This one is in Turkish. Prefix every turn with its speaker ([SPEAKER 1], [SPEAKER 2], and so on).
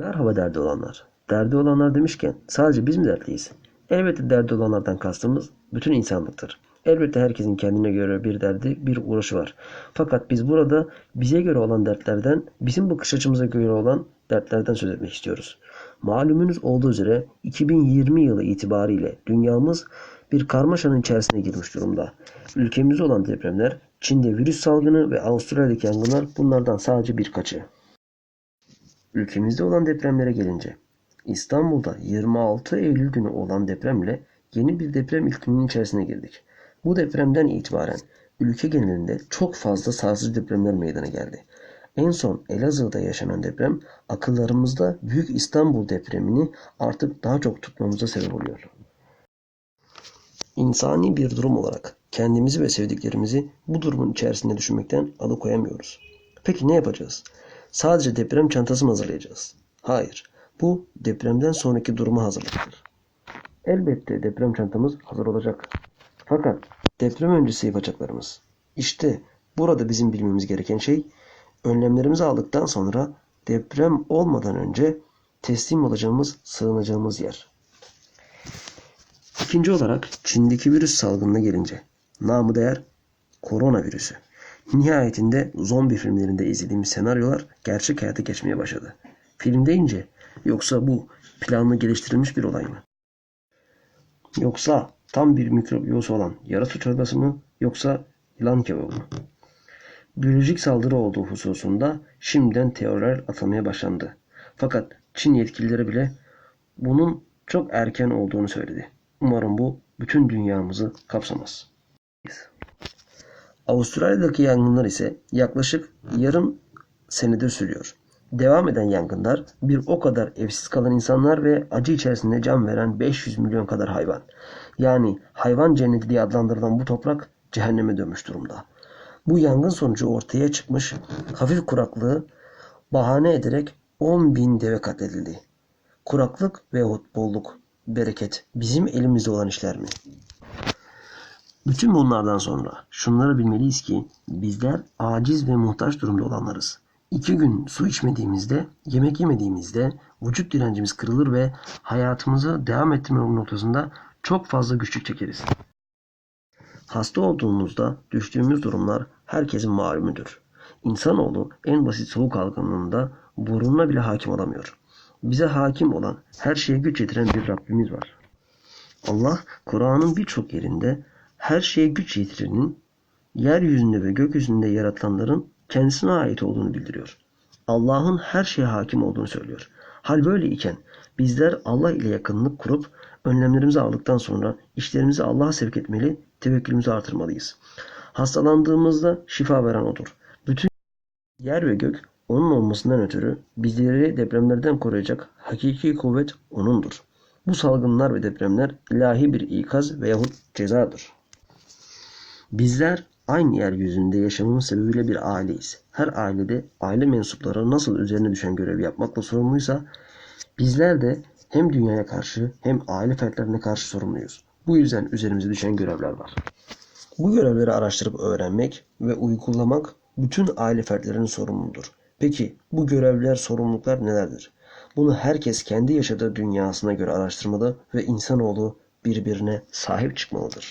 [SPEAKER 1] Merhaba derdi olanlar. Derdi olanlar demişken sadece biz mi dertliyiz? Elbette derdi olanlardan kastımız bütün insanlıktır. Elbette herkesin kendine göre bir derdi, bir uğraşı var. Fakat biz burada bize göre olan dertlerden, bizim bakış açımıza göre olan dertlerden söz etmek istiyoruz. Malumunuz olduğu üzere 2020 yılı itibariyle dünyamız bir karmaşanın içerisine girmiş durumda. Ülkemizde olan depremler, Çin'de virüs salgını ve Avustralya'daki yangınlar bunlardan sadece birkaçı. Ülkemizde olan depremlere gelince, İstanbul'da 26 Eylül günü olan depremle yeni bir deprem ikliminin içerisine girdik. Bu depremden itibaren ülke genelinde çok fazla sarsıcı depremler meydana geldi. En son Elazığ'da yaşanan deprem akıllarımızda Büyük İstanbul depremini artık daha çok tutmamıza sebep oluyor. İnsani bir durum olarak kendimizi ve sevdiklerimizi bu durumun içerisinde düşünmekten alıkoyamıyoruz. Peki ne yapacağız? Sadece deprem çantası mı hazırlayacağız? Hayır. Bu depremden sonraki duruma hazırlıktır. Elbette deprem çantamız hazır olacak. Fakat deprem öncesi yapacaklarımız. İşte burada bizim bilmemiz gereken şey önlemlerimizi aldıktan sonra deprem olmadan önce teslim olacağımız, sığınacağımız yer. İkinci olarak Çin'deki virüs salgınına gelince namı değer koronavirüsü. Nihayetinde zombi filmlerinde izlediğimiz senaryolar gerçek hayata geçmeye başladı. Film deyince yoksa bu planlı geliştirilmiş bir olay mı? Yoksa tam bir mikrobiyos olan yarasa çorbası mı yoksa yılan kebabı mı? Biyolojik saldırı olduğu hususunda şimdiden teoriler atılmaya başlandı. Fakat Çin yetkilileri bile bunun çok erken olduğunu söyledi. Umarım bu bütün dünyamızı kapsamaz. Avustralya'daki yangınlar ise yaklaşık yarım senedir sürüyor. Devam eden yangınlar bir o kadar evsiz kalan insanlar ve acı içerisinde can veren 500 milyon kadar hayvan. Yani hayvan cenneti diye adlandırılan bu toprak cehenneme dönmüş durumda. Bu yangın sonucu ortaya çıkmış hafif kuraklığı bahane ederek 10 bin deve katledildi. Kuraklık ve bolluk, bereket bizim elimizde olan işler mi? Bütün bunlardan sonra şunları bilmeliyiz ki bizler aciz ve muhtaç durumda olanlarız. İki gün su içmediğimizde, yemek yemediğimizde vücut direncimiz kırılır ve hayatımızı devam ettirme noktasında çok fazla güçlük çekeriz. Hasta olduğumuzda düştüğümüz durumlar herkesin malumudur. İnsanoğlu en basit soğuk algınlığında burnuna bile hakim olamıyor. Bize hakim olan her şeye güç yetiren bir Rabbimiz var. Allah Kur'an'ın birçok yerinde her şeye güç yetirenin yeryüzünde ve gökyüzünde yaratılanların kendisine ait olduğunu bildiriyor. Allah'ın her şeye hakim olduğunu söylüyor. Hal böyle iken bizler Allah ile yakınlık kurup önlemlerimizi aldıktan sonra işlerimizi Allah'a sevk etmeli, tevekkülümüzü artırmalıyız. Hastalandığımızda şifa veren O'dur. Bütün yer ve gök O'nun olmasından ötürü bizleri depremlerden koruyacak hakiki kuvvet O'nundur. Bu salgınlar ve depremler ilahi bir ikaz veyahut cezadır. Bizler aynı yeryüzünde yaşamamız sebebiyle bir aileyiz. Her ailede aile mensupları nasıl üzerine düşen görevi yapmakla sorumluysa bizler de hem dünyaya karşı hem aile fertlerine karşı sorumluyuz. Bu yüzden üzerimize düşen görevler var. Bu görevleri araştırıp öğrenmek ve uygulamak bütün aile fertlerinin sorumludur. Peki bu görevler, sorumluluklar nelerdir? Bunu herkes kendi yaşadığı dünyasına göre araştırmalı ve insanoğlu birbirine sahip çıkmalıdır.